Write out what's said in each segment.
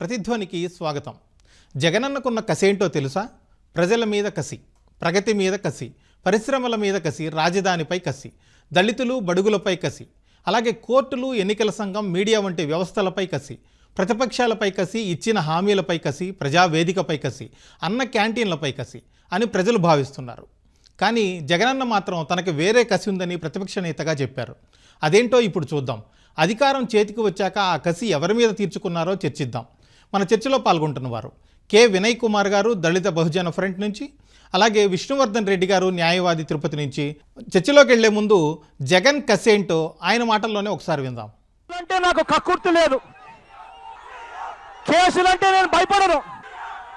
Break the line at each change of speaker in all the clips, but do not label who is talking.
ప్రతిధ్వనికి స్వాగతం. జగనన్నకున్న కసేంటో తెలుసా? ప్రజల మీద కసి ప్రగతి మీద కసి పరిశ్రమల మీద కసి రాజధానిపై కసి దళితులు బడుగులపై కసి అలాగే కోర్టులు ఎన్నికల సంఘం మీడియా వంటి వ్యవస్థలపై కసి ప్రతిపక్షాలపై కసి ఇచ్చిన హామీలపై కసి ప్రజావేదికపై కసి అన్న క్యాంటీన్లపై కసి అని ప్రజలు భావిస్తున్నారు. కానీ జగనన్న మాత్రం తనకి వేరే కసి ఉందని ప్రతిపక్ష నేతగా చెప్పారు. అదేంటో ఇప్పుడు చూద్దాం. అధికారం చేతికి వచ్చాక ఆ కసి ఎవరి మీద తీర్చుకున్నారో చర్చిద్దాం. మన చర్చలో పాల్గొంటున్న వారు. కె. వినయ్ కుమార్ గారు దళిత బహుజన ఫ్రంట్ నుంచి అలాగే విష్ణువర్ధన్ రెడ్డి గారు న్యాయవాది తిరుపతి నుంచి. చర్చలోకి వెళ్ళే ముందు జగన్ కసేంటో ఆయన మాటల్లోనే ఒకసారి విందాం.
అంటే నాకు కక్కుర్తి లేదు. కేసులంటే నేను భయపడను.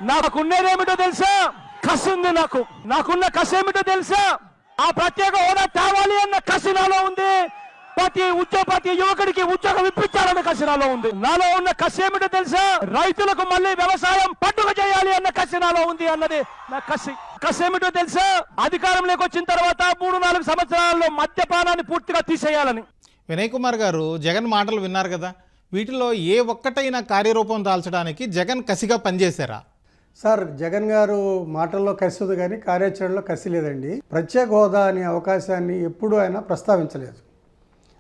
నాకున్నదేమిటో తెలుసా? కసి ఉంది నాకు. నాకున్న కసి ఏమిటో తెలుసా? ఆ ప్రత్యేక హోదా తేవాలి అన్న కసి నాలో ఉంది. ప్రతి ఉద్యోగ ప్రతి యువకుడికి ఉద్యోగం ఇప్పించాలన్న కసి నాలో ఉంది. నాలో ఉన్న కసి ఏమిటో తెలుసా? రైతులకు మళ్ళీ వ్యవసాయం పండుగ చేయాలి అన్న కసి నాలో ఉంది అన్నది నా కసి. కసి ఏమిటో తెలుసా? అధికారంలోకి వచ్చిన తర్వాత మూడు నాలుగు సంవత్సరాల్లో మద్యపానాన్ని పూర్తిగా తీసేయాలని.
వినయ్ కుమార్ గారు జగన్ మాటలు విన్నారు కదా? వీటిలో ఏ ఒక్కటైనా కార్యరూపం దాల్చడానికి జగన్ కసిగా పనిచేశారా?
సార్ జగన్ గారు మాటల్లో కసి ఉంది కానీ కార్యాచరణలో కసి లేదండి ప్రత్యేక హోదా అనే అవకాశాన్ని ఎప్పుడూ ఆయన ప్రస్తావించలేదు.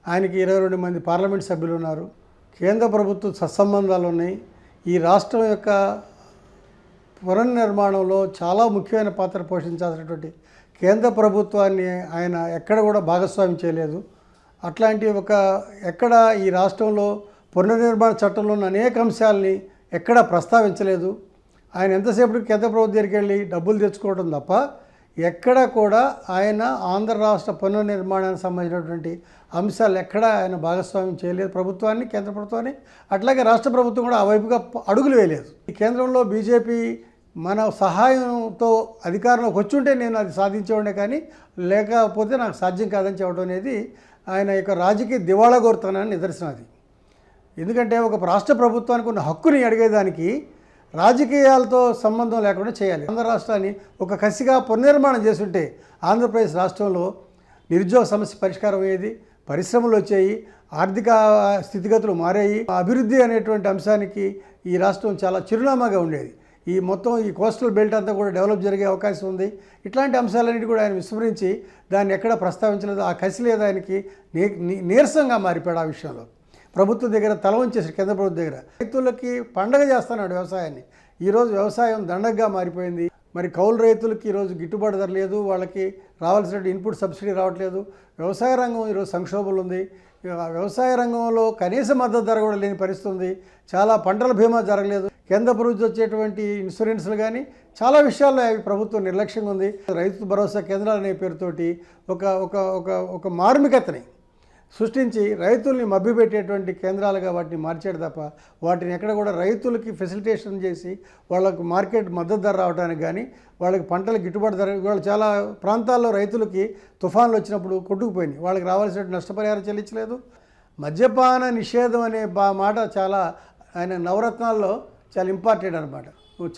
ఆయనకి ఇరవై రెండు మంది పార్లమెంట్ సభ్యులు ఉన్నారు. కేంద్ర ప్రభుత్వ సత్సంబంధాలు ఉన్నాయి. ఈ రాష్ట్రం యొక్క పునర్నిర్మాణంలో చాలా ముఖ్యమైన పాత్ర పోషించాల్సినటువంటి కేంద్ర ప్రభుత్వాన్ని ఆయన ఎక్కడ కూడా భాగస్వామ్యం చేయలేదు. అట్లాంటి ఒక ఎక్కడ ఈ రాష్ట్రంలో పునర్నిర్మాణ చట్టంలో ఉన్న అనేక అంశాలని ఎక్కడ ప్రస్తావించలేదు. ఆయన ఎంతసేపు కేంద్ర ప్రభుత్వం దగ్గరికి వెళ్ళి డబ్బులు తెచ్చుకోవడం తప్ప ఎక్కడ కూడా ఆయన ఆంధ్ర రాష్ట్ర పునర్నిర్మాణానికి సంబంధించినటువంటి అంశాలు ఎక్కడ ఆయన భాగస్వామ్యం చేయలేదు. ప్రభుత్వాన్ని కేంద్ర ప్రభుత్వాన్ని అట్లాగే రాష్ట్ర ప్రభుత్వం కూడా ఆ వైపుగా అడుగులు వేయలేదు. ఈ కేంద్రంలో బీజేపీ మన సహాయంతో అధికారంలోకి వచ్చుంటే నేను అది సాధించేవాడే కానీ లేకపోతే నాకు సాధ్యం కాదని చెప్పడం అనేది ఆయన యొక్క రాజకీయ దివాళా కోరుతానని నిదర్శనం అది. ఎందుకంటే ఒక రాష్ట్ర ప్రభుత్వానికి ఉన్న హక్కుని అడిగేదానికి రాజకీయాలతో సంబంధం లేకుండా చేయాలి. ఆంధ్ర రాష్ట్రాన్ని ఒక కసిగా పునర్నిర్మాణం చేస్తుంటే ఆంధ్రప్రదేశ్ రాష్ట్రంలో నిరుద్యోగ సమస్య పరిష్కారం అయ్యేది పరిశ్రమలు వచ్చాయి ఆర్థిక స్థితిగతులు మారాయి. అభివృద్ధి అనేటువంటి అంశానికి ఈ రాష్ట్రం చాలా చిరునామాగా ఉండేది. ఈ మొత్తం ఈ కోస్టల్ బెల్ట్ అంతా కూడా డెవలప్ జరిగే అవకాశం ఉంది. ఇట్లాంటి అంశాలన్నిటి కూడా ఆయన విస్మరించి దాన్ని ఎక్కడ ప్రస్తావించలేదు ఆ కసి లేదు ఆయనకి నీ- నీరసంగా మారిపోయాడు ఆ విషయంలో. ప్రభుత్వం దగ్గర తల వంచేసాడు కేంద్ర ప్రభుత్వం దగ్గర. రైతులకి పండగ చేస్తున్నాడు వ్యవసాయాన్ని. ఈరోజు వ్యవసాయం దండగగా మారిపోయింది. మరి కౌలు రైతులకి ఈరోజు గిట్టుబాటు ధర లేదు. వాళ్ళకి రావాల్సిన ఇన్పుట్ సబ్సిడీ రావట్లేదు. వ్యవసాయ రంగం ఈరోజు సంక్షోభంలో ఉంది. వ్యవసాయ రంగంలో కనీస మద్దతు ధర కూడా లేని పరిస్థితి ఉంది. చాలా పంటల బీమా జరగలేదు. కేంద్ర ప్రభుత్వం వచ్చేటువంటి ఇన్సూరెన్స్లు కానీ చాలా విషయాల్లో అవి ప్రభుత్వం నిర్లక్ష్యంగా ఉంది. రైతు భరోసా కేంద్రాలు అనే పేరుతోటి ఒక ఒక ఒక ఒక మార్మికతని సృష్టించి రైతుల్ని మభ్యపెట్టేటువంటి కేంద్రాలుగా వాటిని మార్చాడు తప్ప వాటిని ఎక్కడ కూడా రైతులకి ఫెసిలిటేషన్ చేసి వాళ్ళకు మార్కెట్ మద్దతు ధర రావడానికి కానీ వాళ్ళకి పంటలు గిట్టుబాటు ధర వాళ్ళు చాలా ప్రాంతాల్లో రైతులకి తుఫాన్లు వచ్చినప్పుడు కొట్టుకుపోయినాయి. వాళ్ళకి రావాల్సిన నష్టపరిహారం చెల్లించలేదు. మద్యపాన నిషేధం అనే బా మాట చాలా ఆయన నవరత్నాల్లో చాలా ఇంపార్టెంట్ అనమాట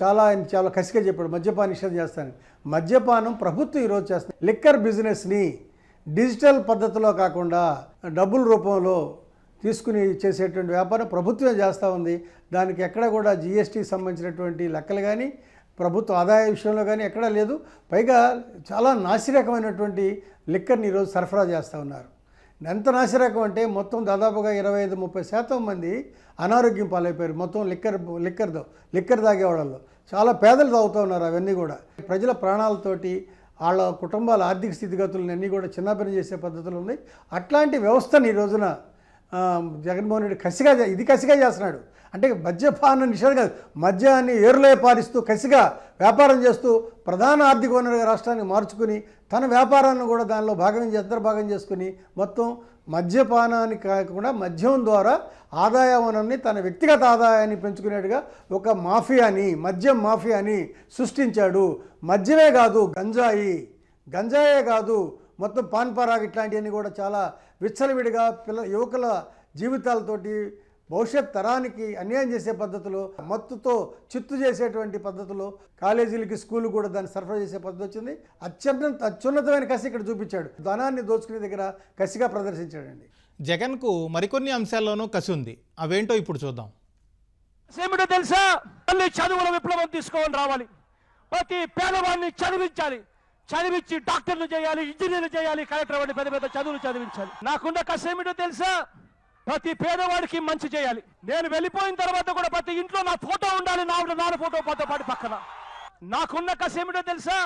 చాలా ఆయన చాలా కసిగా చెప్పాడు మద్యపాన నిషేధం చేస్తానని. మద్యపానం ప్రభుత్వం ఈరోజు చేస్తుంది. లిక్కర్ బిజినెస్ని డిజిటల్ పద్ధతిలో కాకుండా డబ్బుల రూపంలో తీసుకుని చేసేటువంటి వ్యాపారం ప్రభుత్వమే చేస్తూ ఉంది. దానికి ఎక్కడ కూడా జిఎస్టీకి సంబంధించినటువంటి లెక్కలు కానీ ప్రభుత్వ ఆదాయ విషయంలో కానీ ఎక్కడా లేదు. పైగా చాలా నాసిరకమైనటువంటి లిక్కర్ని ఈరోజు సరఫరా చేస్తూ ఉన్నారు. ఎంత నాసిరకం అంటే మొత్తం దాదాపుగా ఇరవై ఐదు ముప్పై శాతం మంది అనారోగ్యం పాలైపోయారు. మొత్తం లిక్కర్ లిక్కర్ లిక్కర్ తాగేవాళ్ళలో. చాలా పేదలు తాగుతూ ఉన్నారు అవన్నీ కూడా. ప్రజల ప్రాణాలతోటి వాళ్ళ కుటుంబాల ఆర్థిక స్థితిగతులను అన్నీ కూడా చిన్నపిన చేసే పద్ధతులు ఉన్నాయి. అట్లాంటి వ్యవస్థను ఈ రోజున జగన్మోహన్ రెడ్డి కసిగా ఇది కసిగా చేస్తున్నాడు. అంటే మద్యపాన నిషేధం కాదు. మద్యాన్ని ఏరులే పాలిస్తూ కసిగా వ్యాపారం చేస్తూ ప్రధాన ఆర్థిక వనరుగా రాష్ట్రాన్ని మార్చుకుని తన వ్యాపారాన్ని కూడా దానిలో భాగం చేద్దరు భాగం చేసుకుని మొత్తం మద్యపానాన్ని కాకుండా మద్యం ద్వారా ఆదాయ వనరుని తన వ్యక్తిగత ఆదాయాన్ని పెంచుకునేట్టుగా ఒక మాఫియాని మద్యం మాఫియాని సృష్టించాడు. మద్యమే కాదు గంజాయి. గంజాయే కాదు మొత్తం పాన్ పరాగ్ ఇట్లాంటివన్నీ కూడా చాలా విచ్చలవిడిగా పిల్ల యువకుల జీవితాలతోటి భవిష్యత్ తరానికి అన్యాయం చేసే పద్ధతులు మత్తుతో చిత్తు చేసేటువంటి పద్ధతులు కాలేజీలకి స్కూల్ కూడా దాన్ని సరఫరా చేసే పద్ధతి వచ్చింది. అత్యున్నత అత్యున్నతమైన కసి ఇక్కడ చూపించాడు. ధనాన్ని దోచుకునే దగ్గర కసిగా ప్రదర్శించాడండి.
జగన్కు మరికొన్ని అంశాల్లోనూ కసి ఉంది. అవేంటో ఇప్పుడు చూద్దాం.
ఏమిటో తెలుసా? మళ్ళీ చదువుల విప్లవం తీసుకొని రావాలి. ప్రతి పేదవాడిని చదివించాలి. చదివించి డాక్టర్లు చేయాలి ఇంజనీర్లు చేయాలి కలెక్టర్ వంటి పెద్ద పెద్ద చదువులు చదివించాలి. నాకున్న కష్టం ఏమిటో తెలుసా? ప్రతి పేదవాడికి మంచి చేయాలి. నేను వెళ్ళిపోయిన తర్వాత కూడా ప్రతి ఇంట్లో నా ఫోటో ఉండాలి నా నాన్న ఫోటో పాతో పాటు పక్కన. నాకున్న కసి ఏమిటో తెలుసా?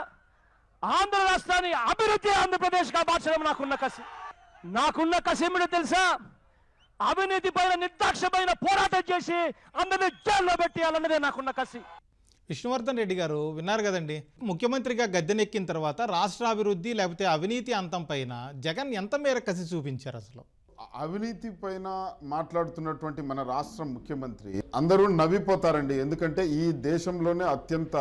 ఆంధ్ర రాష్ట్రాన్ని అభివృద్ధి ఆంధ్రప్రదేశ్గా మార్చడం నాకున్న కసి. నాకున్న కసి ఏమిటో తెలుసా? అవినీతి పైన నిర్దాక్షమైన పోరాటం చేసి అందరినీ జైల్లో పెట్టేయాలన్నదే నాకున్న కసి.
విష్ణువర్ధన్ రెడ్డి గారు విన్నారు కదండి ముఖ్యమంత్రిగా గద్దెనెక్కిన తర్వాత రాష్ట్ర అభివృద్ధి లేకపోతే అవినీతి అంతం పైన జగన్ ఎంత మేర కసి చూపించారు అసలు?
అవినీతి పైన మాట్లాడుతున్నటువంటి మన రాష్ట్ర ముఖ్యమంత్రి అందరూ నవ్విపోతారండి. ఎందుకంటే ఈ దేశంలోనే అత్యంత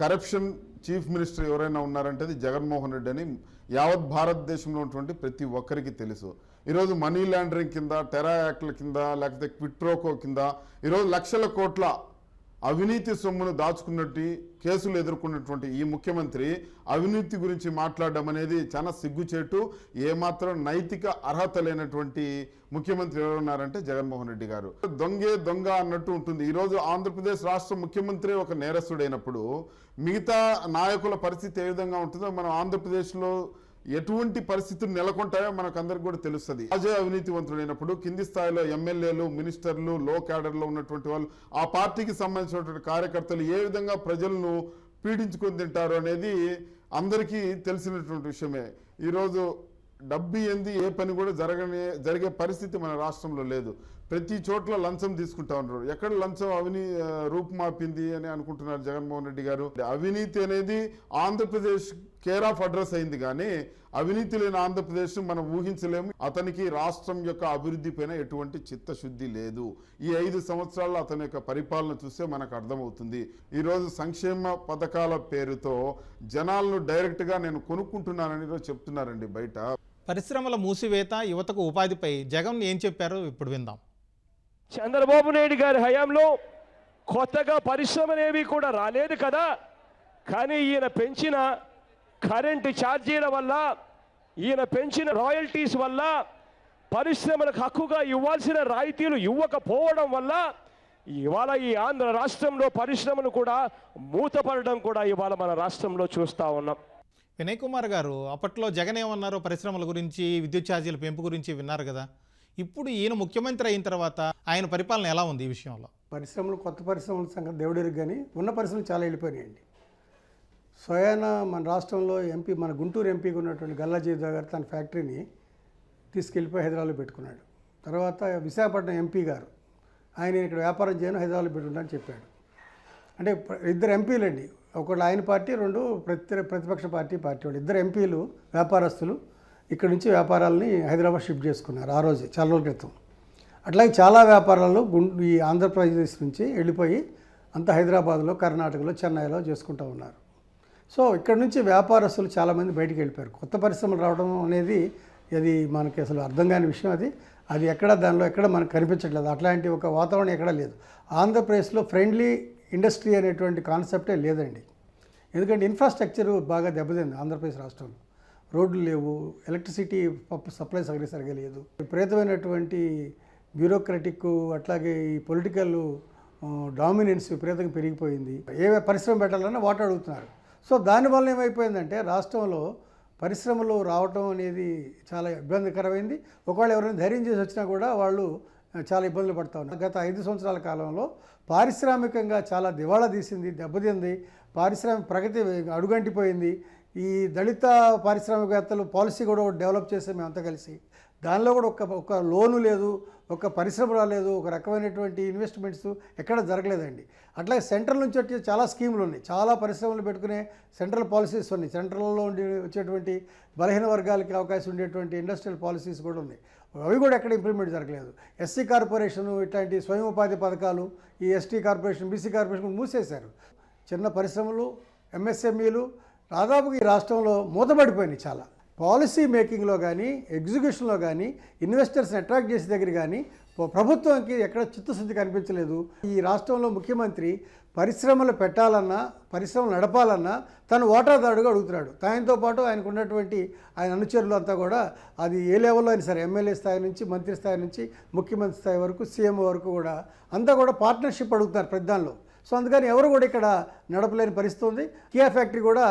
కరప్షన్ చీఫ్ మినిస్టర్ ఎవరైనా ఉన్నారంటే అది జగన్మోహన్ రెడ్డి అని యావత్ భారతదేశంలో ఉన్నటువంటి ప్రతి ఒక్కరికి తెలుసు. ఈరోజు మనీ లాండరింగ్ కింద టెరా యాక్ట్ల కింద లేకపోతే క్విట్రోకో కింద ఈరోజు లక్షల కోట్ల అవినీతి సొమ్మును దాచుకున్నట్టు కేసులు ఎదుర్కొన్నటువంటి ఈ ముఖ్యమంత్రి అవినీతి గురించి మాట్లాడడం అనేది చాలా సిగ్గుచేటు ఏమాత్రం నైతిక అర్హత లేనటువంటి ముఖ్యమంత్రి ఎవరున్నారంటే జగన్మోహన్ రెడ్డి గారు. దొంగే దొంగ అన్నట్టు ఉంటుంది. ఈరోజు ఆంధ్రప్రదేశ్ రాష్ట్ర ముఖ్యమంత్రి ఒక నేరస్తుడైనప్పుడు మిగతా నాయకుల పరిస్థితి ఏ విధంగా ఉంటుందో మనం ఆంధ్రప్రదేశ్లో ఎటువంటి పరిస్థితులు నెలకొంటాయో మనకు అందరికి కూడా తెలుస్తుంది. రాజే అవినీతివంతుడైనప్పుడు కింది స్థాయిలో ఎమ్మెల్యేలు మినిస్టర్లు లో క్యాడర్లో ఉన్నటువంటి వాళ్ళు ఆ పార్టీకి సంబంధించినటువంటి కార్యకర్తలు ఏ విధంగా ప్రజలను పీడించుకొని తింటారు అనేది అందరికీ తెలిసినటువంటి విషయమే. ఈరోజు డబ్బు ఏంది ఏ పని కూడా జరగనే జరిగే పరిస్థితి మన రాష్ట్రంలో లేదు. ప్రతి చోట్ల లంచం తీసుకుంటా ఉన్నారు ఎక్కడ లంచం అవినీ రూపుమాపింది అని అనుకుంటున్నారు జగన్మోహన్ రెడ్డి గారు. అవినీతి అనేది ఆంధ్రప్రదేశ్ కేర్ ఆఫ్ అడ్రస్ అయింది కానీ అవినీతి లేని ఆంధ్రప్రదేశ్ మనం ఊహించలేము. అతనికి రాష్ట్రం యొక్క అభివృద్ధి పైన ఎటువంటి చిత్తశుద్ధి లేదు. ఈ ఐదు సంవత్సరాల్లో అతని యొక్క పరిపాలన చూస్తే మనకు అర్థమవుతుంది. ఈరోజు సంక్షేమ పథకాల పేరుతో జనాలను డైరెక్ట్గా నేను కొనుక్కుంటున్నానని చెప్తున్నారండి బయట.
పరిశ్రమల మూసివేత యువతకు ఉపాధిపై జగన్ ఏం చెప్పారో ఇప్పుడు విందాం.
చంద్రబాబు నాయుడు గారి హయాంలో కొత్తగా పరిశ్రమలేవి కూడా రాలేదు కదా. కానీ ఈయన పెంచిన కరెంటు ఛార్జీల వల్ల ఈయన పెంచిన రాయల్టీస్ వల్ల పరిశ్రమలకు హక్కుగా ఇవ్వాల్సిన రాయితీలు ఇవ్వకపోవడం వల్ల ఇవాళ ఈ ఆంధ్ర రాష్ట్రంలో పరిశ్రమలు కూడా మూతపడడం కూడా ఇవాళ మన రాష్ట్రంలో చూస్తా ఉన్నాం.
వినయ్ కుమార్ గారు అప్పట్లో జగన్ ఏమన్నారో? పరిశ్రమల గురించి విద్యుత్ ఛార్జీల పెంపు గురించి విన్నారు కదా. ఇప్పుడు ఈయన ముఖ్యమంత్రి అయిన తర్వాత ఆయన పరిపాలన ఎలా ఉంది ఈ విషయంలో?
పరిశ్రమలు కొత్త పరిశ్రమల సంగతి దేవుడికి కానీ ఉన్న పరిశ్రమలు చాలా వెళ్ళిపోయినాయండి. స్వయాన మన రాష్ట్రంలో ఎంపీ మన గుంటూరు ఎంపీకి ఉన్నటువంటి గల్లా జయదేవ్ గారు తన ఫ్యాక్టరీని తీసుకెళ్ళిపోయి హైదరాబాద్లో పెట్టుకున్నాడు. తర్వాత విశాఖపట్నం ఎంపీ గారు ఆయన ఇక్కడ వ్యాపారం చేయను హైదరాబాద్లో పెట్టుకుంటానని చెప్పాడు. అంటే ఇద్దరు ఎంపీలండి ఒకళ్ళు ఆయన పార్టీ రెండు ప్రతి ప్రతిపక్ష పార్టీ పార్టీ వాళ్ళు. ఇద్దరు ఎంపీలు వ్యాపారస్తులు ఇక్కడ నుంచి వ్యాపారాలని హైదరాబాద్ షిఫ్ట్ చేసుకున్నారు ఆ రోజు చాలా రోజుల క్రితం. అట్లాగే చాలా వ్యాపారాలు గుండు ఈ ఆంధ్రప్రదేశ్ నుంచి వెళ్ళిపోయి అంత హైదరాబాద్లో కర్ణాటకలో చెన్నైలో చేసుకుంటూ ఉన్నారు. సో ఇక్కడ నుంచి వ్యాపారస్తులు చాలామంది బయటికి వెళ్ళిపోయారు. కొత్త పరిశ్రమలు రావడం అనేది అది మనకి అసలు అర్థం కాని విషయం అది. అది ఎక్కడ దానిలో ఎక్కడ మనకు కనిపించట్లేదు. అట్లాంటి ఒక వాతావరణం ఎక్కడ లేదు. ఆంధ్రప్రదేశ్లో ఫ్రెండ్లీ ఇండస్ట్రీ అనేటువంటి కాన్సెప్టే లేదండి. ఎందుకంటే ఇన్ఫ్రాస్ట్రక్చర్ బాగా దెబ్బతింది ఆంధ్రప్రదేశ్ రాష్ట్రంలో. రోడ్లు లేవు ఎలక్ట్రిసిటీ సప్లై సరిగ్గా సరిగా లేదు. విపరీతమైనటువంటి బ్యూరోక్రటిక్ అట్లాగే ఈ పొలిటికల్ డామినెన్స్ విపరీతంగా పెరిగిపోయింది. ఏ పరిశ్రమ పెట్టాలన్నా వాటర్ అడుగుతున్నారు. సో దానివల్ల ఏమైపోయిందంటే రాష్ట్రంలో పరిశ్రమలు రావటం అనేది చాలా ఇబ్బందికరమైంది. ఒకవేళ ఎవరైనా ధైర్యం చేసి వచ్చినా కూడా వాళ్ళు చాలా ఇబ్బందులు పడతా ఉన్నారు. గత ఐదు సంవత్సరాల కాలంలో పారిశ్రామికంగా చాలా దివాళా తీసింది దెబ్బతింది. పారిశ్రామిక ప్రగతి అడుగంటిపోయింది. ఈ దళిత పారిశ్రామికవేత్తలు పాలసీ కూడా డెవలప్ చేసాం మేమంతా కలిసి దానిలో కూడా ఒక ఒక లోను లేదు ఒక పరిశ్రమ రాలేదు ఒక రకమైనటువంటి ఇన్వెస్ట్మెంట్స్ ఎక్కడ జరగలేదండి. అట్లాగే సెంట్రల్ నుంచి వచ్చే చాలా స్కీములు ఉన్నాయి. చాలా పరిశ్రమలు పెట్టుకునే సెంట్రల్ పాలసీస్ ఉన్నాయి. సెంట్రల్లో ఉండి వచ్చేటువంటి బలహీన వర్గాలకి అవకాశం ఉండేటువంటి ఇండస్ట్రియల్ పాలసీస్ కూడా ఉన్నాయి. అవి కూడా ఎక్కడ ఇంప్లిమెంట్ జరగలేదు. ఎస్సీ కార్పొరేషన్ ఇట్లాంటి స్వయం ఉపాధి పథకాలు ఈ ఎస్టీ కార్పొరేషన్ బీసీ కార్పొరేషన్ మూసేశారు. చిన్న పరిశ్రమలు ఎంఎస్ఎంఈలు దాదాపుగా ఈ రాష్ట్రంలో మూతపడిపోయినాయి చాలా. పాలసీ మేకింగ్లో కానీ ఎగ్జిక్యూషన్లో కానీ ఇన్వెస్టర్స్ని అట్రాక్ట్ చేసే దగ్గర కానీ ప్రభుత్వంకి ప్రభుత్వానికి ఎక్కడ చిత్తశుద్ధి కనిపించలేదు. ఈ రాష్ట్రంలో ముఖ్యమంత్రి పరిశ్రమలు పెట్టాలన్నా పరిశ్రమలు నడపాలన్నా తను వాటాదారుడుగా అడుగుతున్నాడు. ఆయనతో పాటు ఆయనకు ఉన్నటువంటి ఆయన అనుచరులు అంతా కూడా అది ఏ లెవెల్లో అయినా సరే ఎమ్మెల్యే స్థాయి నుంచి మంత్రి స్థాయి నుంచి ముఖ్యమంత్రి స్థాయి వరకు సీఎం వరకు కూడా అంతా కూడా పార్ట్నర్షిప్ అడుగుతున్నారు ప్రతిదానిలో. సో అందుకని ఎవరు కూడా ఇక్కడ నడపలేని పరిస్థితి ఉంది కియా ఫ్యాక్టరీ కూడా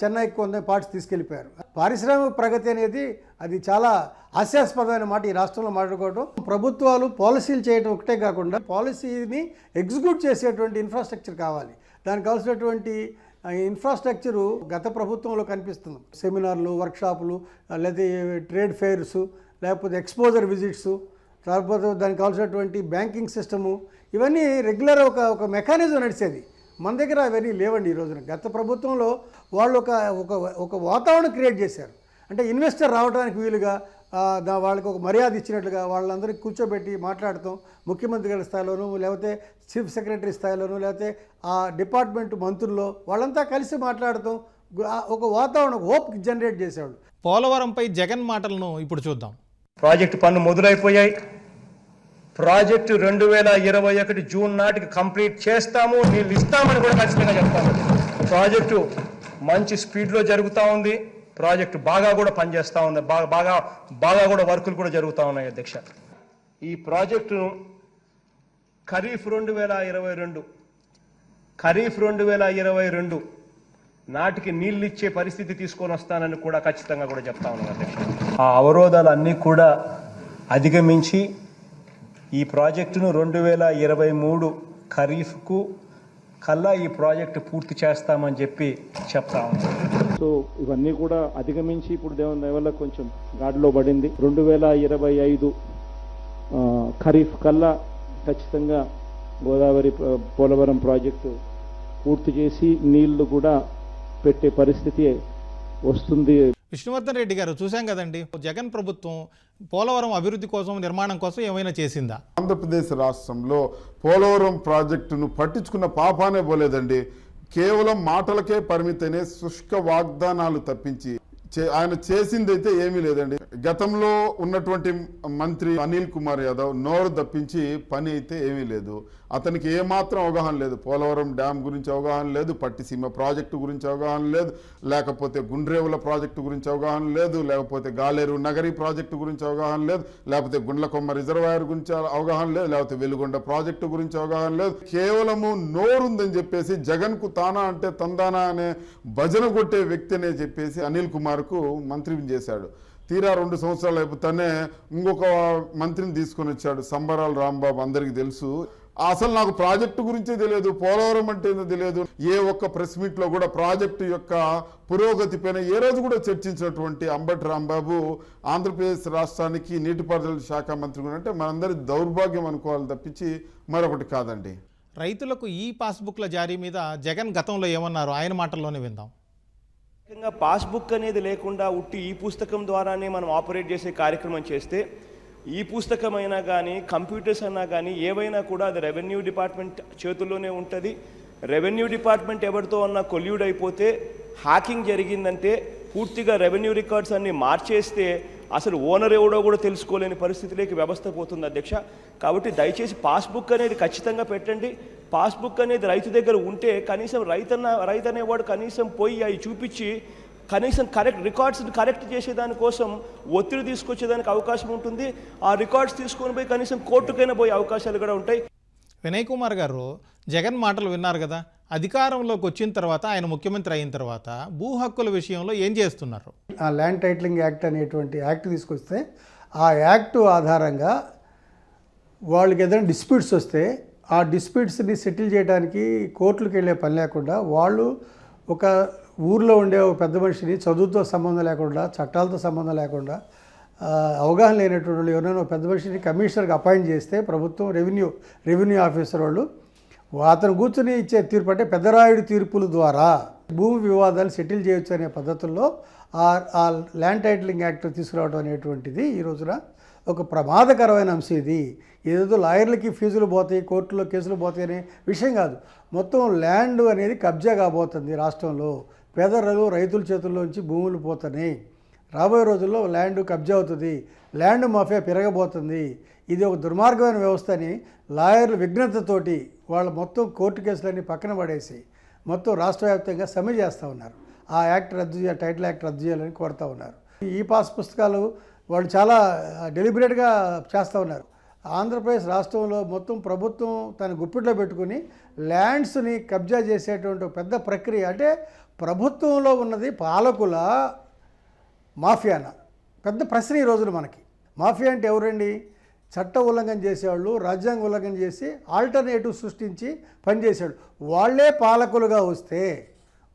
చెన్నైకి కొంత పార్ట్స్ తీసుకెళ్ళిపోయారు. పారిశ్రామిక ప్రగతి అనేది అది చాలా హాస్యాస్పదమైన మాట ఈ రాష్ట్రంలో మాట్లాడుకోవడం ప్రభుత్వాలు పాలసీలు చేయడం ఒకటే కాకుండా పాలసీని ఎగ్జిక్యూట్ చేసేటువంటి ఇన్ఫ్రాస్ట్రక్చర్ కావాలి. దానికి కావాల్సినటువంటి ఇన్ఫ్రాస్ట్రక్చరు గత ప్రభుత్వంలో కనిపిస్తుంది. సెమినార్లు వర్క్షాపులు లేదా ట్రేడ్ ఫెయిర్స్ లేకపోతే ఎక్స్పోజర్ విజిట్స్ తర్వాత దానికి కావాల్సినటువంటి బ్యాంకింగ్ సిస్టము ఇవన్నీ రెగ్యులర్ ఒక ఒక మెకానిజం నడిచేది. మన దగ్గర అవన్నీ లేవండి ఈ రోజున. గత ప్రభుత్వంలో వాళ్ళు ఒక ఒక ఒక వాతావరణం క్రియేట్ చేశారు. అంటే ఇన్వెస్టర్ రావడానికి వీలుగా వాళ్ళకి ఒక మర్యాద ఇచ్చినట్లుగా వాళ్ళందరికీ కూర్చోబెట్టి మాట్లాడటం ముఖ్యమంత్రి గారి స్థాయిలోనూ లేకపోతే చీఫ్ సెక్రటరీ స్థాయిలోనూ లేకపోతే ఆ డిపార్ట్మెంట్ మంత్రుల్లో వాళ్ళంతా కలిసి మాట్లాడటం ఒక వాతావరణం హోప్ జనరేట్ చేసేవాళ్ళు.
పోలవరంపై జగన్ మాటలను ఇప్పుడు చూద్దాం.
ప్రాజెక్టు పనులు మొదలైపోయాయి. ప్రాజెక్టు రెండు వేల ఇరవై ఒకటి జూన్ నాటికి కంప్లీట్ చేస్తాము నీళ్ళు ఇస్తామని కూడా ఖచ్చితంగా చెప్తాము. ప్రాజెక్టు మంచి స్పీడ్లో జరుగుతూ ఉంది ప్రాజెక్టు బాగా కూడా పనిచేస్తూ ఉంది బాగా బాగా బాగా కూడా వర్కులు కూడా జరుగుతూ ఉన్నాయి అధ్యక్ష. ఈ ప్రాజెక్టును ఖరీఫ్ రెండు వేల ఇరవై రెండు ఖరీఫ్ రెండు వేల ఇరవై రెండు నాటికి నీళ్ళు ఇచ్చే పరిస్థితి తీసుకొని వస్తానని కూడా ఖచ్చితంగా కూడా చెప్తా ఉన్నాను అధ్యక్ష. ఆ అవరోధాలన్నీ కూడా అధిగమించి ఈ ప్రాజెక్టును రెండు వేల ఇరవై మూడు ఖరీఫ్కు కల్లా ఈ ప్రాజెక్టు పూర్తి చేస్తామని చెప్పి చెప్తా
సో ఇవన్నీ కూడా అధిగమించి ఇప్పుడు దేవుని దయ వల్ల కొంచెం గాడిలో పడింది. రెండు వేల ఇరవై ఐదు ఖరీఫ్ కల్లా ఖచ్చితంగా గోదావరి పోలవరం ప్రాజెక్టు పూర్తి చేసి నీళ్ళు కూడా పెట్టే పరిస్థితి వస్తుంది.
విష్ణువర్ధన్ రెడ్డి గారు చూశాం కదండి. జగన్ ప్రభుత్వం పోలవరం అభివృద్ధి కోసం నిర్మాణం కోసం ఏమైనా చేసిందా?
ఆంధ్రప్రదేశ్ రాష్ట్రంలో పోలవరం ప్రాజెక్టును పట్టించుకున్న పాపానే పోలేదండి. కేవలం మాటలకే పరిమితనే శుష్క వాగ్దానాలు తప్పించి చే- ఆయన చేసిందైతే ఏమీ లేదండి. గతంలో ఉన్నటువంటి మంత్రి అనిల్ కుమార్ యాదవ్ నోరు తప్పించి పని అయితే ఏమీ లేదు. అతనికి ఏమాత్రం అవగాహన లేదు. పోలవరం డ్యామ్ గురించి అవగాహన లేదు. పట్టిసీమ ప్రాజెక్టు గురించి అవగాహన లేదు. లేకపోతే గుండ్రేవుల ప్రాజెక్టు గురించి అవగాహన లేదు. లేకపోతే గాలేరు నగరి ప్రాజెక్టు గురించి అవగాహన లేదు. లేకపోతే గుండ్లకొమ్మ రిజర్వాయర్ గురించి అవగాహన లేదు. లేకపోతే వెలుగొండ ప్రాజెక్టు గురించి అవగాహన లేదు. కేవలము నోరుందని చెప్పేసి జగన్కు తానా అంటే తందానా అనే భజన కొట్టే వ్యక్తి అనే చెప్పేసి అనిల్ కుమార్కు మంత్రి మంత్రిని చేశాడు. తీరా రెండు సంవత్సరాలు అయిపోతానే ఇంకొక మంత్రిని తీసుకొని వచ్చాడు. సంబరాలు రాంబాబు అందరికీ తెలుసు. అసలు నాకు ప్రాజెక్టు గురించే తెలియదు పోలవరం అంటే ఏందో తెలియదు. ఏ ఒక్క ప్రెస్ మీట్లో కూడా ప్రాజెక్టు యొక్క పురోగతి పైన ఏ రోజు కూడా చర్చించినటువంటి అంబటి రాంబాబు ఆంధ్రప్రదేశ్ రాష్ట్రానికి నీటిపారుదల శాఖ మంత్రి కూడా అంటే మనందరి దౌర్భాగ్యం అనుకోవాలి తప్పించి మరొకటి కాదండి.
రైతులకు ఈ పాస్బుక్ల జారీ మీద జగన్ గతంలో ఏమన్నారు? ఆయన మాటల్లోనే విందాం.
ముఖ్యంగా పాస్బుక్ అనేది లేకుండా ఉట్టి ఈ పుస్తకం ద్వారానే మనం ఆపరేట్ చేసే కార్యక్రమం చేస్తే ఈ పుస్తకం అయినా కానీ కంప్యూటర్స్ అయినా కానీ ఏవైనా కూడా అది రెవెన్యూ డిపార్ట్మెంట్ చేతుల్లోనే ఉంటుంది. రెవెన్యూ డిపార్ట్మెంట్ ఎవరితో ఉన్న కొల్యూడ్ అయిపోతే హ్యాకింగ్ జరిగిందంటే పూర్తిగా రెవెన్యూ రికార్డ్స్ అన్ని మార్చేస్తే అసలు ఓనర్ ఎవడో కూడా తెలుసుకోలేని పరిస్థితిలోకి వ్యవస్థ పోతుంది అధ్యక్ష. కాబట్టి దయచేసి పాస్బుక్ అనేది ఖచ్చితంగా పెట్టండి. పాస్బుక్ అనేది రైతు దగ్గర ఉంటే కనీసం రైతన్న రైతు అనేవాడు కనీసం పోయి అవి చూపించి కనీసం కరెక్ట్ రికార్డ్స్ని కరెక్ట్ చేసేదానికోసం ఒత్తిడి తీసుకొచ్చేదానికి అవకాశం ఉంటుంది. ఆ రికార్డ్స్ తీసుకొని పోయి కనీసం కోర్టుకైనా పోయే అవకాశాలు కూడా ఉంటాయి.
వినయ్ కుమార్ గారు జగన్ మాటలు విన్నారు కదా. అధికారంలోకి వచ్చిన తర్వాత ఆయన ముఖ్యమంత్రి అయిన తర్వాత భూ హక్కుల విషయంలో ఏం చేస్తున్నారు?
ఆ ల్యాండ్ టైటిలింగ్ యాక్ట్ అనేటువంటి యాక్ట్ తీసుకొస్తే ఆ యాక్ట్ ఆధారంగా వాళ్ళకి ఏదైనా డిస్ప్యూట్స్ వస్తే ఆ డిస్ప్యూట్స్ని సెటిల్ చేయడానికి కోర్టులకు వెళ్ళే పని లేకుండా వాళ్ళు ఒక ఊర్లో ఉండే ఒక పెద్ద మనిషిని చదువుతో సంబంధం లేకుండా చట్టాలతో సంబంధం లేకుండా అవగాహన లేనటువంటి వాళ్ళు ఎవరైనా పెద్ద మనిషిని కమిషనర్కి అపాయింట్ చేస్తే ప్రభుత్వం రెవెన్యూ రెవెన్యూ ఆఫీసర్ వాళ్ళు అతను కూర్చుని ఇచ్చే తీర్పు అంటే పెద్దరాయుడు తీర్పుల ద్వారా భూమి వివాదాలు సెటిల్ చేయొచ్చు అనే పద్ధతుల్లో ఆ ఆ ల్యాండ్ టైటిలింగ్ యాక్ట్ తీసుకురావడం అనేటువంటిది ఈ రోజున ఒక ప్రమాదకరమైన అంశం ఇది. ఏదో లాయర్లకి ఫీజులు పోతాయి కోర్టులో కేసులు పోతాయి అనే విషయం కాదు. మొత్తం ల్యాండ్ అనేది కబ్జా కాబోతుంది రాష్ట్రంలో. పేదరలు రైతుల చేతుల్లోంచి భూములు పోతున్నాయి రాబోయే రోజుల్లో ల్యాండ్ కబ్జా అవుతుంది. ల్యాండ్ మాఫియా పెరగబోతుంది. ఇది ఒక దుర్మార్గమైన వ్యవస్థ అని లాయర్లు విఘ్నతతోటి వాళ్ళ మొత్తం కోర్టు కేసులన్నీ పక్కన పడేసి మొత్తం రాష్ట్ర వ్యాప్తంగా సమ్మె చేస్తూ ఉన్నారు. ఆ యాక్ట్ రద్దు చేయాలి టైటిల్ యాక్ట్ రద్దు చేయాలని కోరుతూ ఉన్నారు. ఈ పాస్ పుస్తకాలు వాళ్ళు చాలా డెలిబరేట్గా చేస్తూ ఉన్నారు. ఆంధ్రప్రదేశ్ రాష్ట్రంలో మొత్తం ప్రభుత్వం తన గుప్పిట్లో పెట్టుకుని ల్యాండ్స్ని కబ్జా చేసేటువంటి పెద్ద ప్రక్రియ అంటే ప్రభుత్వంలో ఉన్నది పాలకుల మాఫియానా? పెద్ద ప్రశ్న ఈ రోజున మనకి. మాఫియా అంటే ఎవరండి? చట్ట ఉల్లంఘన చేసేవాళ్ళు రాజ్యాంగ ఉల్లంఘన చేసి ఆల్టర్నేటివ్ సృష్టించి పనిచేసేవాళ్ళు వాళ్ళే పాలకులుగా వస్తే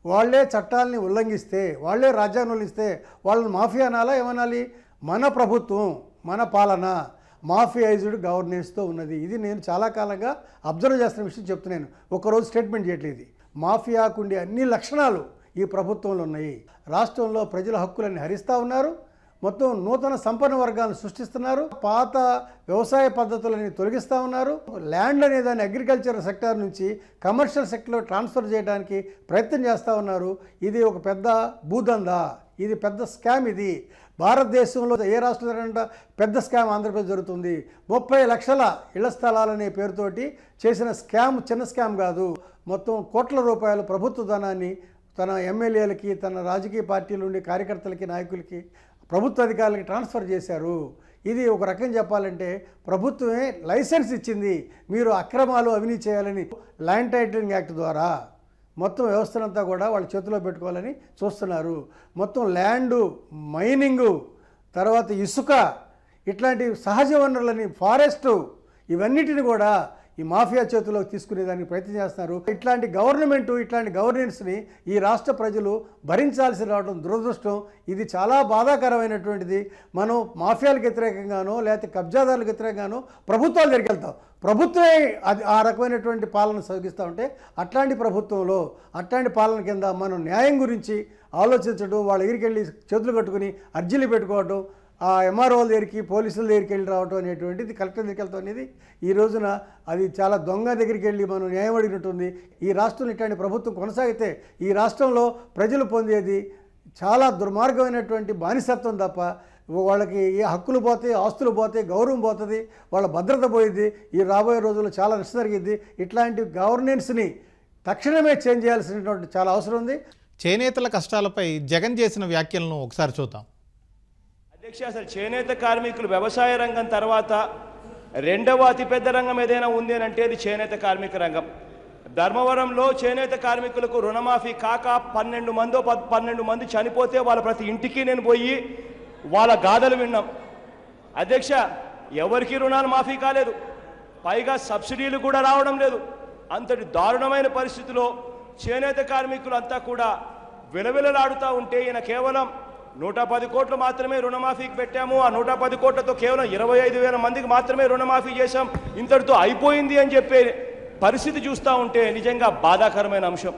వాళ్ళే చట్టాలని ఉల్లంఘిస్తే వాళ్ళే రాజ్యాంగం ఉల్లిస్తే వాళ్ళని మాఫియా అనాలా? ఏమనాలి? మన ప్రభుత్వం మన పాలన మాఫియైజ్డ్ గవర్నెన్స్తో ఉన్నది. ఇది నేను చాలా కాలంగా అబ్జర్వ్ చేస్తున్న విషయం చెప్తున్నాను. ఒకరోజు స్టేట్మెంట్ చేయట్లేదు ఇది మాఫియాకు ఉండే అన్ని లక్షణాలు ఈ ప్రభుత్వంలో ఉన్నాయి. రాష్ట్రంలో ప్రజల హక్కులన్నీ హరిస్తూ ఉన్నారు. మొత్తం నూతన సంపన్న వర్గాలను సృష్టిస్తున్నారు. పాత వ్యవసాయ పద్ధతులని తొలగిస్తూ ఉన్నారు. ల్యాండ్ అనే దాన్ని అగ్రికల్చర్ సెక్టార్ నుంచి కమర్షియల్ సెక్టర్లో ట్రాన్స్ఫర్ చేయడానికి ప్రయత్నం చేస్తూ ఉన్నారు. ఇది ఒక పెద్ద భూదందా? ఇది పెద్ద స్కామ్ ఇది. భారతదేశంలో ఏ రాష్ట్రంలో పెద్ద స్కామ్ ఆంధ్రప్రదేశ్ జరుగుతుంది. ముప్పై లక్షల ఇళ్ళ స్థలాలనే పేరుతోటి చేసిన స్కామ్ చిన్న స్కామ్ కాదు. మొత్తం కోట్ల రూపాయలు ప్రభుత్వ ధనాన్ని తన ఎమ్మెల్యేలకి తన రాజకీయ పార్టీలు ఉండే కార్యకర్తలకి నాయకులకి ప్రభుత్వ అధికారులకి ట్రాన్స్ఫర్ చేశారు. ఇది ఒక రకం చెప్పాలంటే ప్రభుత్వమే లైసెన్స్ ఇచ్చింది. మీరు అక్రమాలు అవినీతి చేయాలని ల్యాండ్ టైటిలింగ్ యాక్ట్ ద్వారా మొత్తం వ్యవస్థనంతా కూడా వాళ్ళ చేతిలో పెట్టుకోవాలని చూస్తున్నారు. మొత్తం ల్యాండు మైనింగు తర్వాత ఇసుక ఇట్లాంటి సహజ వనరులని ఫారెస్టు ఇవన్నిటిని కూడా ఈ మాఫియా చేతిలోకి తీసుకునేదానికి ప్రయత్నం చేస్తున్నారు. ఇట్లాంటి గవర్నమెంట్ ఇట్లాంటి గవర్నెన్స్ని ఈ రాష్ట్ర ప్రజలు భరించాల్సి రావడం దురదృష్టం. ఇది చాలా బాధాకరమైనటువంటిది. మనం మాఫియాలకు వ్యతిరేకంగానో లేకపోతే కబ్జాదారులకు వ్యతిరేకంగానో ప్రభుత్వాల దగ్గరికి వెళ్తాం ప్రభుత్వమే అది ఆ రకమైనటువంటి పాలన సాగిస్తూ ఉంటే అట్లాంటి ప్రభుత్వంలో అట్లాంటి పాలన కింద మనం న్యాయం గురించి ఆలోచించడం వాళ్ళ దగ్గరికి వెళ్ళి చేతులు కట్టుకుని అర్జీలు పెట్టుకోవడం ఆ ఎంఆర్ఓల దగ్గరికి పోలీసుల దగ్గరికి వెళ్ళి రావటం అనేటువంటిది కలెక్టర్ దగ్గరికి వెళ్తాం అనేది ఈ రోజున అది చాలా దొంగ దగ్గరికి వెళ్ళి మనం న్యాయం అడిగినట్టుంది. ఈ రాష్ట్రంలో ఇట్లాంటి ప్రభుత్వం కొనసాగితే ఈ రాష్ట్రంలో ప్రజలు పొందేది చాలా దుర్మార్గమైనటువంటి బానిసత్వం తప్ప వాళ్ళకి ఏ హక్కులు పోతాయి ఆస్తులు పోతాయి గౌరవం పోతుంది వాళ్ళ భద్రత పోయింది ఈ రాబోయే రోజుల్లో చాలా నష్టం జరిగింది ఇట్లాంటి గవర్నెన్స్ని తక్షణమే చేంజ్ చేయాల్సినటువంటి చాలా అవసరం ఉంది.
చేనేతల కష్టాలపై జగన్ చేసిన వ్యాఖ్యలను ఒకసారి చూద్దాం.
అధ్యక్ష అసలు చేనేత కార్మికులు వ్యవసాయ రంగం తర్వాత రెండవ అతిపెద్ద రంగం ఏదైనా ఉంది అని అంటే అది చేనేత కార్మిక రంగం. ధర్మవరంలో చేనేత కార్మికులకు రుణమాఫీ కాక పన్నెండు మందో పన్నెండు మంది చనిపోతే వాళ్ళ ప్రతి ఇంటికి నేను పోయి వాళ్ళ గాథలు విన్నాం. అధ్యక్ష ఎవరికి రుణాలు మాఫీ కాలేదు? పైగా సబ్సిడీలు కూడా రావడం లేదు. అంతటి దారుణమైన పరిస్థితిలో చేనేత కార్మికులంతా కూడా విలవిలలాడుతూ ఉంటే ఈయన కేవలం నూట పది కోట్లు మాత్రమే రుణమాఫీకి పెట్టాము. ఆ నూట పది కోట్లతో కేవలం ఇరవై ఐదు వేల మందికి మాత్రమే రుణమాఫీ చేశాం. ఇంతటితో అయిపోయింది అని చెప్పే పరిస్థితి చూస్తూ ఉంటే నిజంగా బాధాకరమైన అంశం.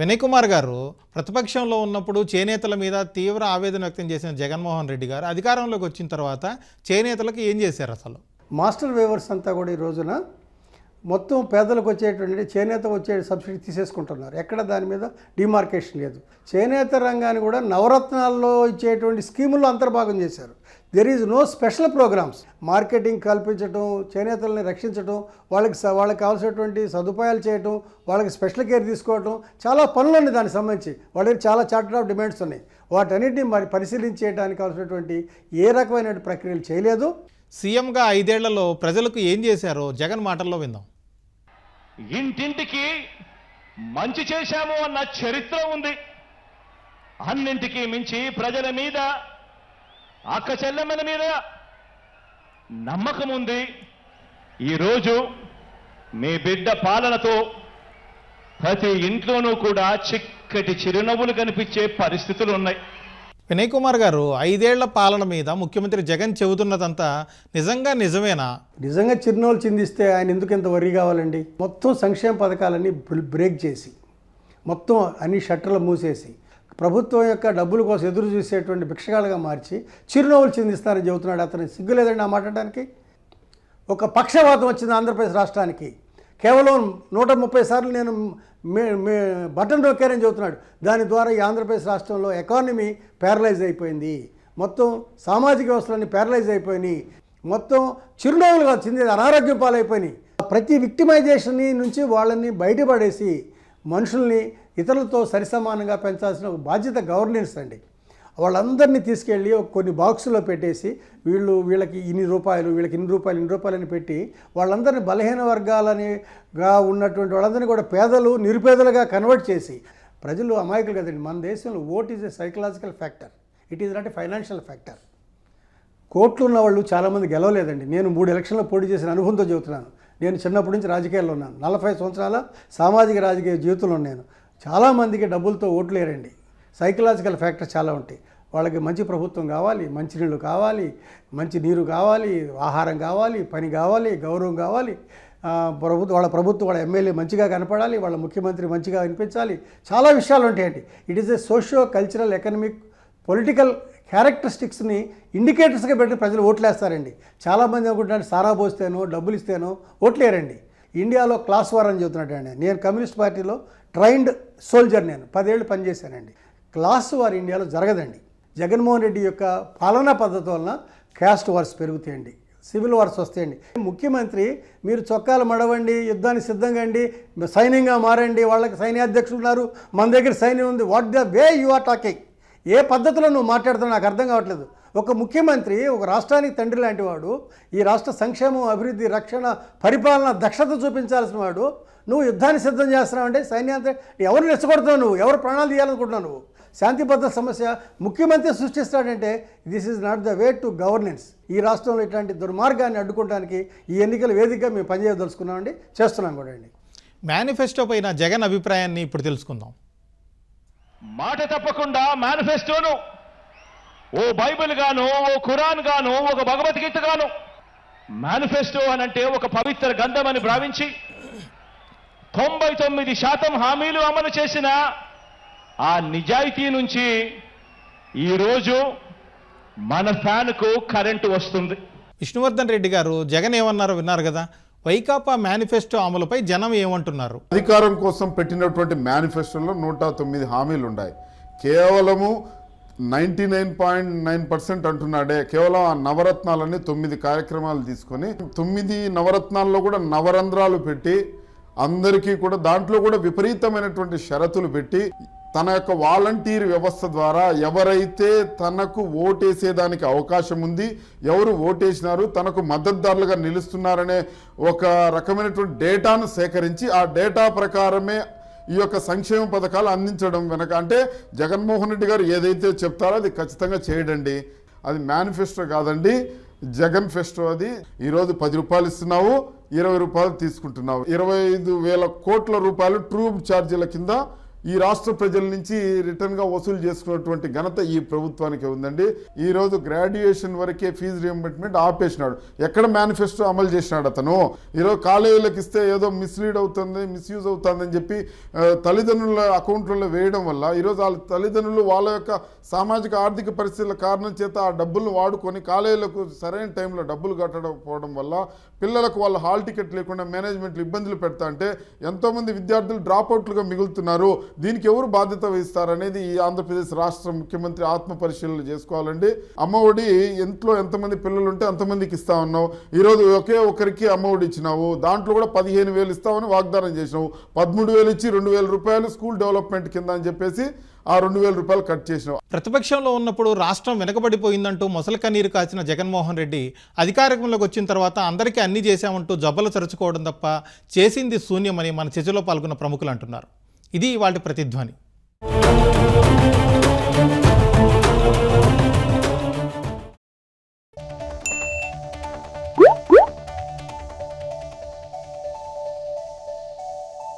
వినయ్ కుమార్ గారు ప్రతిపక్షంలో ఉన్నప్పుడు చేనేతల మీద తీవ్ర ఆవేదన వ్యక్తం చేసిన జగన్మోహన్ రెడ్డి గారు అధికారంలోకి వచ్చిన తర్వాత చేనేతలకు ఏం చేశారు అసలు?
మాస్టర్ వేవర్స్ అంతా కూడా ఈ రోజున మొత్తం పేదలకు వచ్చేటువంటి చేనేత వచ్చే సబ్సిడీ తీసేసుకుంటున్నారు. ఎక్కడ దాని మీద? డిమార్కేషన్ లేదు. చేనేత రంగాన్ని కూడా నవరత్నాల్లో ఇచ్చేటువంటి స్కీముల్లో అంతర్భాగం చేశారు. There is no special programmes marketing కల్పించడం చేనేతల్ని రక్షించడం వాళ్ళకి స- వాళ్ళకి కావాల్సినటువంటి సదుపాయాలు చేయటం వాళ్ళకి స్పెషల్ కేర్ తీసుకోవటం చాలా పనులు ఉన్నాయి దానికి సంబంధించి. వాళ్ళకి చాలా చార్టర్ ఆఫ్ డిమాండ్స్ ఉన్నాయి. వాటన్నిటిని మరి పరిశీలించేయడానికి కావాల్సినటువంటి ఏ రకమైన ప్రక్రియలు చేయలేదు.
సీఎంగా ఐదేళ్ళలో ప్రజలకు ఏం చేశారో జగన్ మాటల్లో విందాం.
ఇంటింటికి మంచి చేశాము అన్న చరిత్ర ఉంది. అన్నింటికి మించి ప్రజల మీద అక్క చెల్లెమ్మల మీద నమ్మకం ఉంది. ఈరోజు మీ బిడ్డ పాలనతో ప్రతి ఇంట్లోనూ కూడా చిక్కటి చిరునవ్వులు కనిపించే పరిస్థితులు ఉన్నాయి.
వినయ్ కుమార్ గారు ఐదేళ్ళ పాలన మీద ముఖ్యమంత్రి జగన్ చెబుతున్నదంతా నిజంగా నిజమేనా?
నిజంగా చిరునవ్వులు చిందిస్తే ఆయన ఎందుకు ఇంత వరి కావాలండి? మొత్తం సంక్షేమ పథకాలన్నీ బ్రేక్ చేసి మొత్తం అన్ని షట్టర్లు మూసేసి ప్రభుత్వం యొక్క డబ్బుల కోసం ఎదురు చూసేటువంటి భిక్షగాలుగా మార్చి చిరునవ్వులు చిందిస్తారని చెబుతున్నాడు అతను. సిగ్గులేదండి ఆ మాట్లాడడానికి? ఒక పక్షవాతం వచ్చింది ఆంధ్రప్రదేశ్ రాష్ట్రానికి. కేవలం నూట ముప్పై సార్లు నేను బటన్ నొక్కారని చెబుతున్నాడు. దాని ద్వారా ఈ ఆంధ్రప్రదేశ్ రాష్ట్రంలో ఎకానమీ ప్యారలైజ్ అయిపోయింది. మొత్తం సామాజిక వ్యవస్థలన్నీ ప్యారలైజ్ అయిపోయినాయి. మొత్తం చిరునవ్వులుగా చింది అనారోగ్యం పాలైపోయినాయి. ప్రతి విక్టిమైజేషన్ నుంచి వాళ్ళని బయటపడేసి మనుషుల్ని ఇతరులతో సరిసమానంగా పెంచాల్సిన ఒక బాధ్యత గవర్నెన్స్ అండి. వాళ్ళందరినీ తీసుకెళ్ళి కొన్ని బాక్సులో పెట్టేసి వీళ్ళు వీళ్ళకి ఇన్ని రూపాయలు వీళ్ళకి ఇన్ని రూపాయలు ఇన్ని రూపాయలని పెట్టి వాళ్ళందరినీ బలహీన వర్గాలనిగా ఉన్నటువంటి వాళ్ళందరినీ కూడా పేదలు నిరుపేదలుగా కన్వర్ట్ చేసి ప్రజలు అమాయకులు కదండి. మన దేశంలో vote is a psychological factor. It is not a financial factor. కోట్లు ఉన్న వాళ్ళు చాలామంది గెలవలేదండి. నేను మూడు ఎలక్షన్లో పోటీ చేసిన అనుభవంతో చెబుతున్నాను. నేను చిన్నప్పటి నుంచి రాజకీయాల్లో ఉన్నాను. నలభై సంవత్సరాల సామాజిక రాజకీయ జీవితంలో నేను చాలామందికి డబ్బులతో ఓట్లు లేరండి. సైకలాజికల్ ఫ్యాక్టర్స్ చాలా ఉంటాయి. వాళ్ళకి మంచి ప్రభుత్వం కావాలి మంచి నీళ్ళు కావాలి మంచి నీరు కావాలి ఆహారం కావాలి పని కావాలి గౌరవం కావాలి. ప్రభుత్వం వాళ్ళ ప్రభుత్వం వాళ్ళ ఎమ్మెల్యే మంచిగా కనపడాలి వాళ్ళ ముఖ్యమంత్రి మంచిగా అనిపించాలి చాలా విషయాలు ఉంటాయండి. It is a socio cultural economic political క్యారెక్టరిస్టిక్స్ని ఇండికేటర్స్గా పెట్టి ప్రజలు ఓట్లేస్తారండి. చాలామంది అనుకుంటున్నారు సారా పోస్తేనో డబ్బులు ఇస్తేనో ఓట్లేరండి. ఇండియాలో క్లాస్ వార్ అని చెబుతున్నాడండి. నేను కమ్యూనిస్ట్ పార్టీలో ట్రైన్డ్ సోల్జర్ నేను. పదేళ్ళు పనిచేశానండి. క్లాస్ వార్ ఇండియాలో జరగదండి. జగన్మోహన్ రెడ్డి యొక్క పాలనా పద్ధతి వలన క్యాస్ట్ వార్స్ పెరుగుతాయండి. సివిల్ వార్స్ వస్తాయండి. ముఖ్యమంత్రి మీరు చొక్కాలు మడవండి యుద్ధానికి సిద్ధంగా అండి సైన్యంగా మారండి వాళ్ళకి సైన్యాధ్యక్షులు ఉన్నారు మన దగ్గర సైన్యం ఉంది. What the way you are talking ఏ పద్ధతిలో నువ్వు మాట్లాడుతున్నావు నాకు అర్థం కావట్లేదు. ఒక ముఖ్యమంత్రి ఒక రాష్ట్రానికి తండ్రి లాంటి వాడు ఈ రాష్ట్ర సంక్షేమం అభివృద్ధి రక్షణ పరిపాలన దక్షత చూపించాల్సిన వాడు నువ్వు యుద్ధాన్ని సిద్ధం చేస్తున్నావు అంటే సైన్యాన్ని ఎవరు రెచ్చగొడుతున్నావు నువ్వు? ఎవరు ప్రాణాలు తీయాలనుకుంటున్నావు నువ్వు? శాంతి భద్రత సమస్య ముఖ్యమంత్రి సృష్టిస్తాడంటే this is not the way to governance ఈ రాష్ట్రంలో ఇట్లాంటి దుర్మార్గాన్ని అడ్డుకోవడానికి ఈ ఎన్నికల వేదికగా మేము పనిచేయదలుచుకున్నామండి చేస్తున్నాం కూడా అండి.
మేనిఫెస్టో పైన జగన్ అభిప్రాయాన్ని ఇప్పుడు తెలుసుకుందాం.
మాట తప్పకుండా మేనిఫెస్టోను ఓ బైబిల్ గాను ఓ ఖురాన్ గాను ఒక భగవద్గీత గాను. మేనిఫెస్టో అనంటే ఒక పవిత్ర గంధం అని భావించి తొంభై తొమ్మిది శాతం హామీలు అమలు చేసిన ఆ నిజాయితీ నుంచి ఈరోజు మన ఫ్యాన్కు కరెంటు వస్తుంది.
విష్ణువర్ధన్ రెడ్డి గారు జగన్ ఏమన్నారో విన్నారు కదా? వైకాపా మేనిఫెస్టో అమలుపై జనం ఏమంటున్నారు?
అధికారం కోసం పెట్టినటువంటి మేనిఫెస్టోలో నూట తొమ్మిది హామీలు ఉన్నాయి కేవలము ninety nine point nine percent అంటున్నాడే. కేవలం ఆ నవరత్నాలని తొమ్మిది కార్యక్రమాలు తీసుకొని తొమ్మిది నవరత్నాల్లో కూడా నవరంధ్రాలు పెట్టి అందరికీ కూడా దాంట్లో కూడా విపరీతమైనటువంటి షరతులు పెట్టి తన యొక్క వాలంటీర్ వ్యవస్థ ద్వారా ఎవరైతే తనకు ఓటేసేదానికి అవకాశం ఉంది ఎవరు ఓటేసినారు తనకు మద్దతుదారులుగా నిలుస్తున్నారనే ఒక రకమైనటువంటి డేటాను సేకరించి ఆ డేటా ప్రకారమే ఈ యొక్క సంక్షేమ పథకాలు అందించడం వెనక అంటే జగన్మోహన్ రెడ్డి గారు ఏదైతే చెప్తారో అది ఖచ్చితంగా చేయడండి. అది మేనిఫెస్టో కాదండి జగన్ ఫెస్టో అది. ఈరోజు పది రూపాయలు ఇస్తున్నావు ఇరవై రూపాయలు తీసుకుంటున్నావు. ఇరవై ఐదు వేల కోట్ల రూపాయలు ట్రూబ్ ఛార్జీల కింద ఈ రాష్ట్ర ప్రజల నుంచి రిటర్న్గా వసూలు చేసుకున్నటువంటి ఘనత ఈ ప్రభుత్వానికి ఉందండి. ఈ రోజు గ్రాడ్యుయేషన్ వరకే ఫీజు రియంబర్స్మెంట్ ఆపేసినాడు. ఎక్కడ మేనిఫెస్టో అమలు చేసినాడు అతను? ఈరోజు కాలేజీలకు ఇస్తే ఏదో మిస్లీడ్ అవుతుంది మిస్యూజ్ అవుతుందని చెప్పి తల్లిదండ్రుల అకౌంట్లలో వేయడం వల్ల ఈరోజు వాళ్ళ తల్లిదండ్రులు వాళ్ళ యొక్క సామాజిక ఆర్థిక పరిస్థితుల కారణం చేత ఆ డబ్బులను వాడుకొని కాలేజీలకు సరైన టైంలో డబ్బులు కట్టకపోవడం వల్ల పిల్లలకు వాళ్ళ హాల్ టికెట్ లేకుండా మేనేజ్మెంట్లు ఇబ్బందులు పెడతా అంటే ఎంతోమంది విద్యార్థులు డ్రాప్ అవుట్లుగా మిగులుతున్నారు. దీనికి ఎవరు బాధ్యత వహిస్తారనేది ఈ ఆంధ్రప్రదేశ్ రాష్ట్ర ముఖ్యమంత్రి ఆత్మ పరిశీలన చేసుకోవాలండి. అమ్మఒడి ఇంట్లో ఎంతమంది పిల్లలు ఉంటే అంతమందికి ఇస్తా ఉన్నావు ఈరోజు ఒకే ఒకరికి అమ్మఒడి ఇచ్చినావు. దాంట్లో కూడా పదిహేను వేలు ఇస్తామని వాగ్దానం చేసినావు. పదమూడు వేలు ఇచ్చి రెండు వేల రూపాయలు స్కూల్ డెవలప్మెంట్ కింద అని చెప్పేసి ఆ రెండు వేల రూపాయలు కట్ చేసినావు.
ప్రతిపక్షంలో ఉన్నప్పుడు రాష్ట్రం వెనకబడిపోయిందంటూ మొసలి కన్నీరు కాచిన జగన్మోహన్ రెడ్డి అధికారంలోకి వచ్చిన తర్వాత అందరికీ అన్ని చేశామంటూ జబ్బలు చరుచుకోవడం తప్ప చేసింది శూన్యమని మన చర్చలో పాల్గొన్న ప్రముఖులు అంటున్నారు. ఇది వాటి ప్రతిధ్వని.